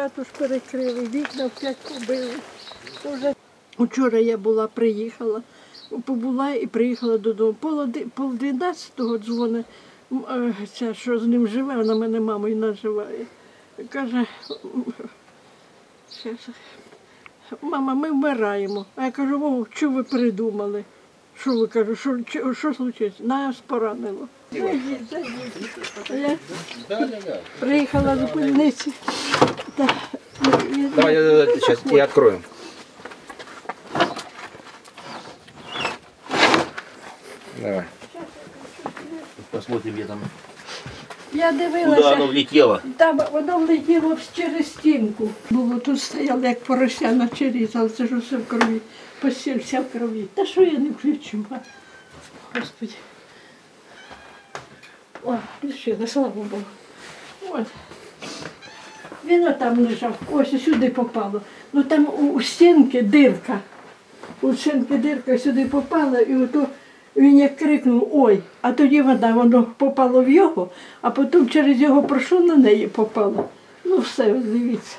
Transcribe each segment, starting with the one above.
хату ж перекрили, вікна вп'ять побили. Уже Вчора я була, приїхала, побула і приїхала додому. Пол, дванадцятого дзвонить, е, ця, що з ним живе, вона мене мамою називає. Каже, мама, ми вмираємо. А я кажу, Вов, що ви придумали? Що ви кажу, що, що, що случилось? Нас поранило. Зайдіть, зайдіть. Я приїхала з больниці. Та, і- Давай, я сейчас я открою. Давай. Посмотрим, где там. Я Куда дивилася. оно влетело? Там воно влетіло через стінку. Було тут стояло, як порося на черізали, це ж усе в крові. Постіль вся в крові. Та що я не включу? а? Господи. О, включила, слава Богу. От. Він отам лежав, ось сюди попало. Ну там у, стінки дирка. У стінки дирка сюди попала, і ото він як крикнув ой, а тоді вода, воно попало в його, а потім через його пройшло на неї попало. Ну все, дивіться.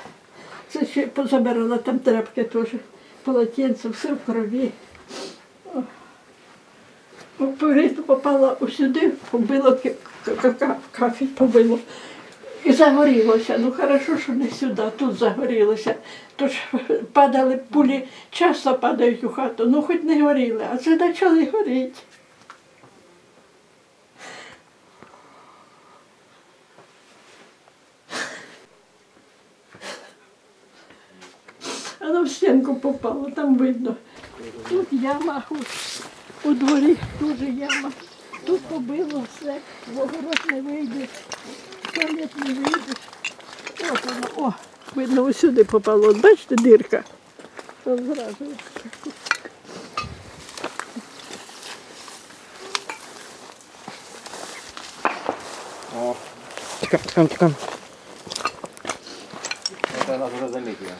Це ще позабирала там тряпки теж, полотенце, все в крові. О, попала сюди, побило кафель побило. І загорілося. Ну хорошо, що не сюди, тут загорілося. Тож падали пулі, часто падають у хату, ну хоч не горіли, а це почали горіти. Воно в стінку попало, там видно. Тут яма у, дворі, дуже яма. Тут побило все, в огород не вийде, туалет не вийде. От воно, о, видно, ось сюди попало. От бачите, дирка. От зразу. Тикам, тикам, тикам. Это нас уже заметили.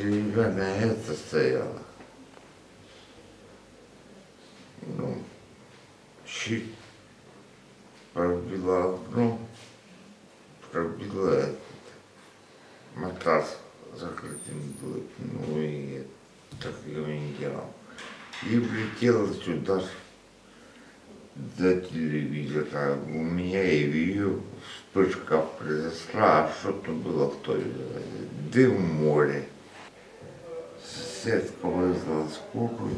Деревянная это стояла. Ну, щит пробила окно, пробила этот матрас закрытым был, ну и так я не делал. И влетела сюда до телевизора. У меня и видео вспышка произошла, а что-то было в той дым в море. Соседка вызвала скорую.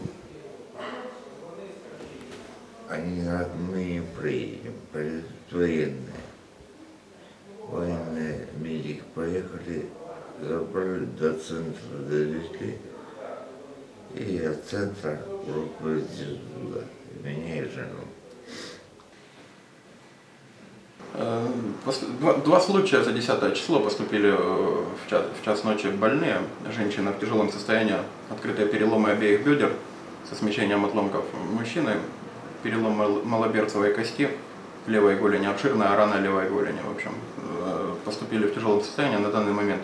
Они родные приедем, приедут военные. Военные медики поехали, забрали до центра, довезли. И от центра руководитель туда, меня и жену. Э, пос- Два, два случая за 10 число поступили э, в час, в час ночи больные. Женщина в тяжелом состоянии, открытые переломы обеих бедер со смещением отломков. Мужчины перелом мал- малоберцевой кости левой голени, обширная рана левой голени. В общем, э, поступили в тяжелом состоянии на данный момент.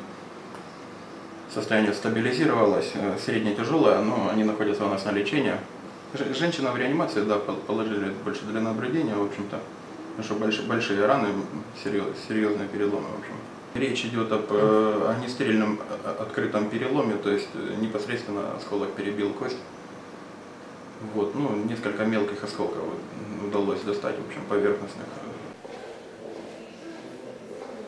Состояние стабилизировалось, э, средне тяжелое, но они находятся у нас на лечении. Женщина в реанимации, да, пол- положили больше для наблюдения, в общем-то. Потому что большие, большие раны, серьез- серьезные переломы, в общем. Речь идет об э, огнестрельном э, открытом переломе, то есть э, непосредственно осколок перебил кость. Вот, ну, несколько мелких осколков удалось достать, в общем, поверхностных.